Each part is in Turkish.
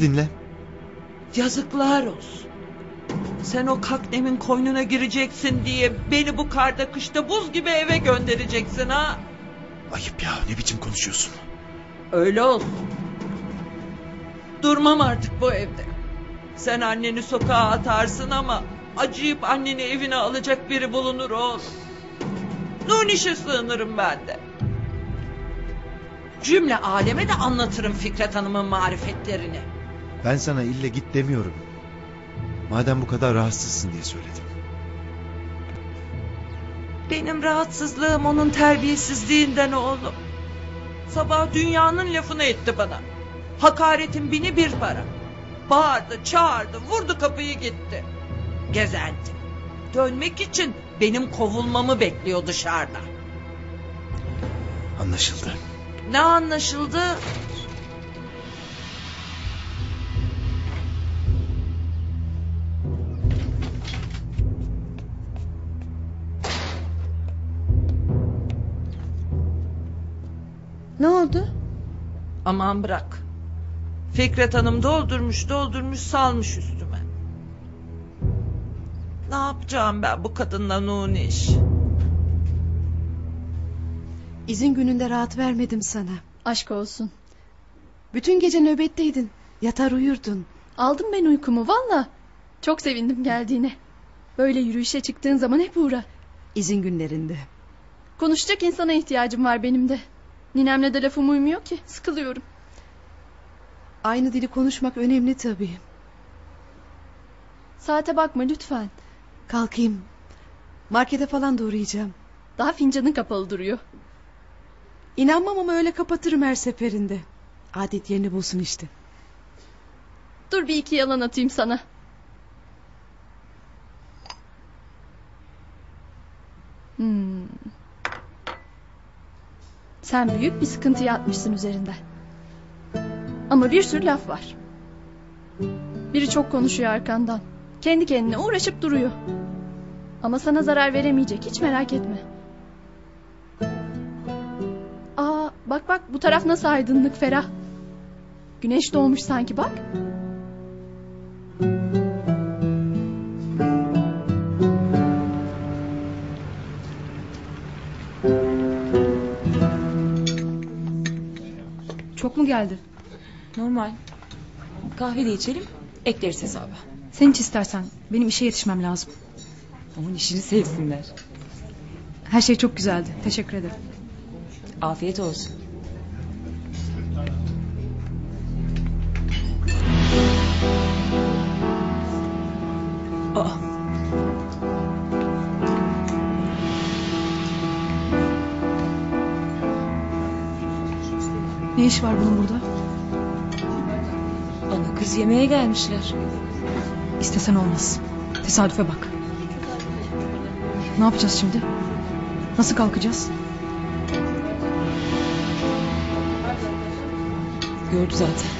Dinle. Yazıklar olsun. Sen o kaknemin koynuna gireceksin diye beni bu karda kışta buz gibi eve göndereceksin ha? Ayıp ya ne biçim konuşuyorsun? Öyle olsun. Durmam artık bu evde. Sen anneni sokağa atarsın ama acıyıp anneni evine alacak biri bulunur oğlum. Nuniş'e sığınırım ben de. Cümle aleme de anlatırım Fikret Hanım'ın marifetlerini. Ben sana ille git demiyorum. Madem bu kadar rahatsızsın diye söyledim. Benim rahatsızlığım onun terbiyesizliğinden oğlum. Sabah dünyanın lafını etti bana. Hakaretin bini bir para. Bağırdı, çağırdı, vurdu kapıyı gitti. Gezenti. Dönmek için benim kovulmamı bekliyor dışarıda. Anlaşıldı. Ne anlaşıldı? Aman bırak. Fikret Hanım doldurmuş doldurmuş salmış üstüme. Ne yapacağım ben bu kadınla Nuniş? İzin gününde rahat vermedim sana. Aşk olsun. Bütün gece nöbetteydin. Yatar uyurdun. Aldım ben uykumu valla. Çok sevindim geldiğine. Böyle yürüyüşe çıktığın zaman hep uğra. İzin günlerinde. Konuşacak insana ihtiyacım var benim de. Ninemle de lafım uymuyor ki. Sıkılıyorum. Aynı dili konuşmak önemli tabii. Saate bakma lütfen. Kalkayım. Markete falan da uğrayacağım. Daha fincanın kapalı duruyor. İnanmam ama öyle kapatırım her seferinde. Adet yerini bulsun işte. Dur bir iki yalan atayım sana. Sen büyük bir sıkıntıya atmışsın üzerinden. Ama bir sürü laf var. Biri çok konuşuyor arkandan. Kendi kendine uğraşıp duruyor. Ama sana zarar veremeyecek hiç merak etme. Aa bak bak bu taraf nasıl aydınlık ferah. Güneş doğmuş sanki bak. Çok mu geldi? Normal. Kahve de içelim, ekleriz hesaba. Sen hiç istersen. Benim işe yetişmem lazım. Onun işini sevsinler. Her şey çok güzeldi. Teşekkür ederim. Afiyet olsun. Ne iş var bunun burada? ana kız yemeğe gelmişler. İstesen olmaz. Tesadüfe bak. Ne yapacağız şimdi? Nasıl kalkacağız? Gördü zaten.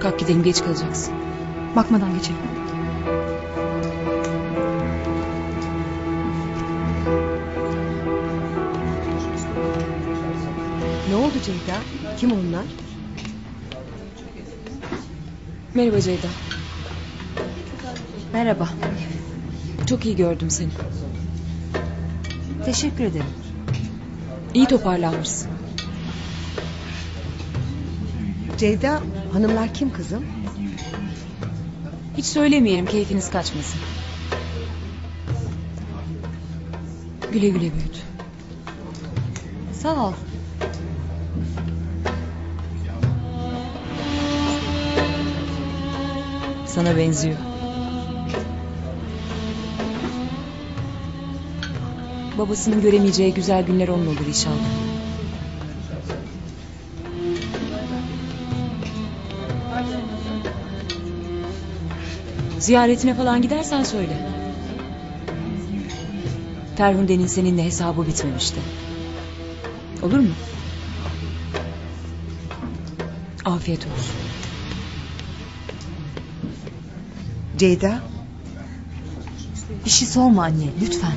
Kalk gidelim geç kalacaksın. Bakmadan geçelim. Oldu Ceyda? Kim onlar? Merhaba Ceyda. Merhaba. Çok iyi gördüm seni. Teşekkür ederim. İyi toparlanmışsın. Ceyda hanımlar kim kızım? Hiç söylemeyelim keyfiniz kaçmasın. Güle güle büyüt. Sağ ol. Sana benziyor. Babasının göremeyeceği güzel günler onun olur inşallah. Ziyaretine falan gidersen söyle. Ferhunde'nin seninle hesabı bitmemişti. Olur mu? Afiyet olsun. Ceyda? Bir şey sorma anne lütfen.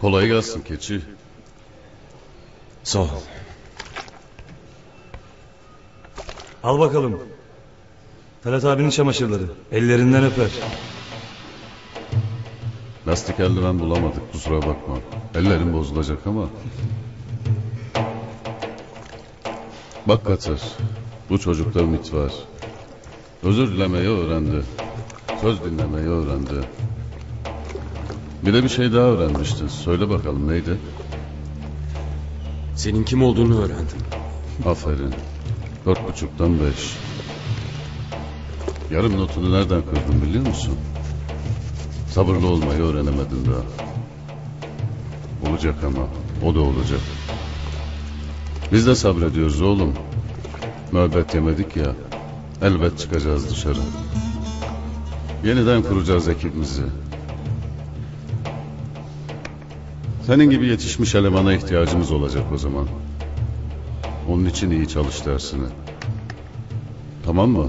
Kolay gelsin keçi. Sağ ol. Al bakalım. Talat abinin çamaşırları. Ellerinden öper. Lastik eldiven bulamadık kusura bakma. Ellerim bozulacak ama. Bak Katır. Bu çocukta ümit var. Özür dilemeyi öğrendi. Söz dinlemeyi öğrendi. Bir de bir şey daha öğrenmiştin. Söyle bakalım neydi? Senin kim olduğunu öğrendim. Aferin. Dört buçuktan beş. Yarım notunu nereden kırdın biliyor musun? Sabırlı olmayı öğrenemedin daha. Olacak ama. O da olacak. Biz de sabrediyoruz oğlum. Nöbet yemedik ya. Elbet çıkacağız dışarı. Yeniden kuracağız ekibimizi. Senin gibi yetişmiş elemana ihtiyacımız olacak o zaman. Onun için iyi çalış dersini. Tamam mı?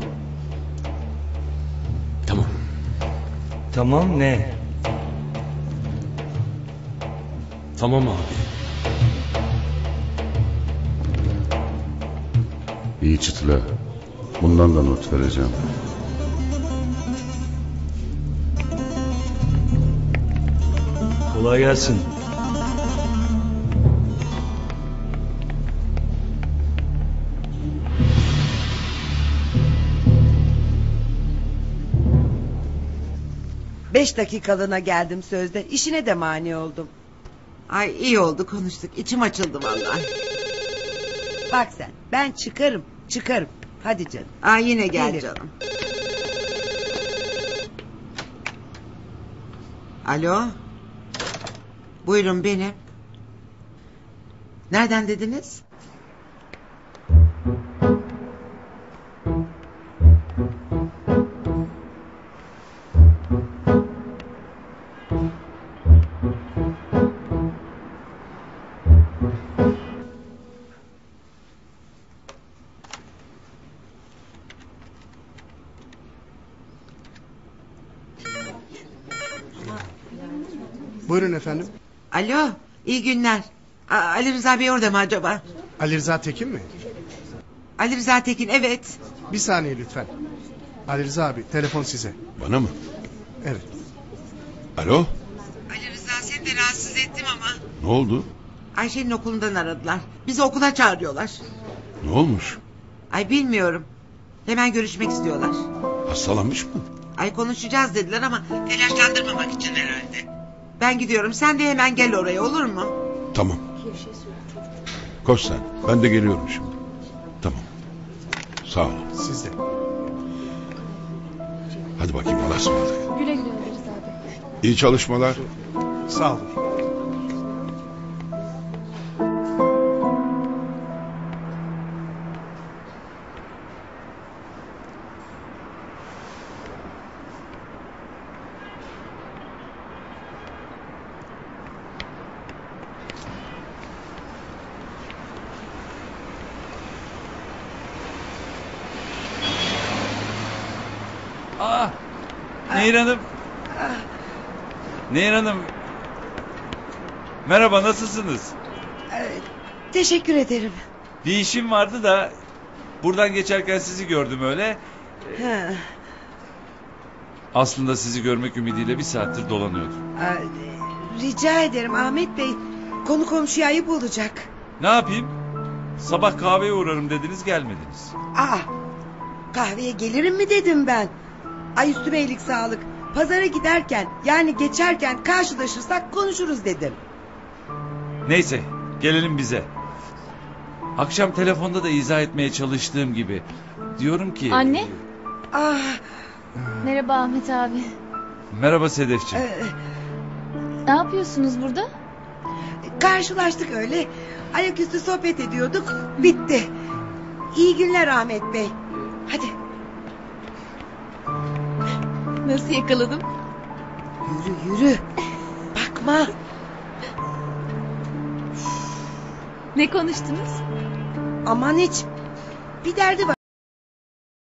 Tamam. Tamam ne? Tamam abi. İyi çıtla. Bundan da not vereceğim. Kolay gelsin. Beş dakikalığına geldim sözde. İşine de mani oldum. Ay iyi oldu konuştuk. İçim açıldı vallahi. Bak sen ben çıkarım çıkarım. Hadi canım. Aa yine gel Gelirim. canım. Alo. Buyurun benim. Nereden dediniz? Buyurun efendim. Alo. iyi günler. Aa, Ali Rıza Bey orada mı acaba? Ali Rıza Tekin mi? Ali Rıza Tekin evet. Bir saniye lütfen. Ali Rıza abi telefon size. Bana mı? Evet. Alo? Ali Rıza seni de rahatsız ettim ama. Ne oldu? Ayşe'nin okulundan aradılar. Bizi okula çağırıyorlar. Ne olmuş? Ay bilmiyorum. Hemen görüşmek istiyorlar. Hastalanmış mı? Ay konuşacağız dediler ama telaşlandırmamak için herhalde. Ben gidiyorum. Sen de hemen gel oraya olur mu? Tamam. Koş sen. Ben de geliyorum şimdi. Tamam. Sağ ol. Siz de. Hadi bakayım Allah'a ısmarladık. Güle güle Ömer Rıza Bey. İyi çalışmalar. Sağ olun. Aa, Nehir Hanım. Nehir Hanım. Merhaba nasılsınız? Teşekkür ederim. Bir işim vardı da buradan geçerken sizi gördüm öyle. Ha, Aslında sizi görmek ümidiyle bir saattir dolanıyordum. ay, rica ederim Ahmet Bey. Konu komşuya ayıp olacak. Ne yapayım? Sabah kahveye uğrarım dediniz gelmediniz. Aa, kahveye gelirim mi dedim ben. Ay üstüme iyilik sağlık. Pazara giderken yani geçerken karşılaşırsak konuşuruz dedim. Neyse gelelim bize. Akşam telefonda da izah etmeye çalıştığım gibi. Diyorum ki... Anne. Ah, Merhaba Ahmet abi. Merhaba Sedefciğim. e, Ne yapıyorsunuz burada? karşılaştık öyle. Ayaküstü sohbet ediyorduk. Bitti. İyi günler Ahmet Bey. Hadi Nasıl yakaladım? yürü yürü. Bakma. Ne konuştunuz? Aman hiç. Bir derdi var.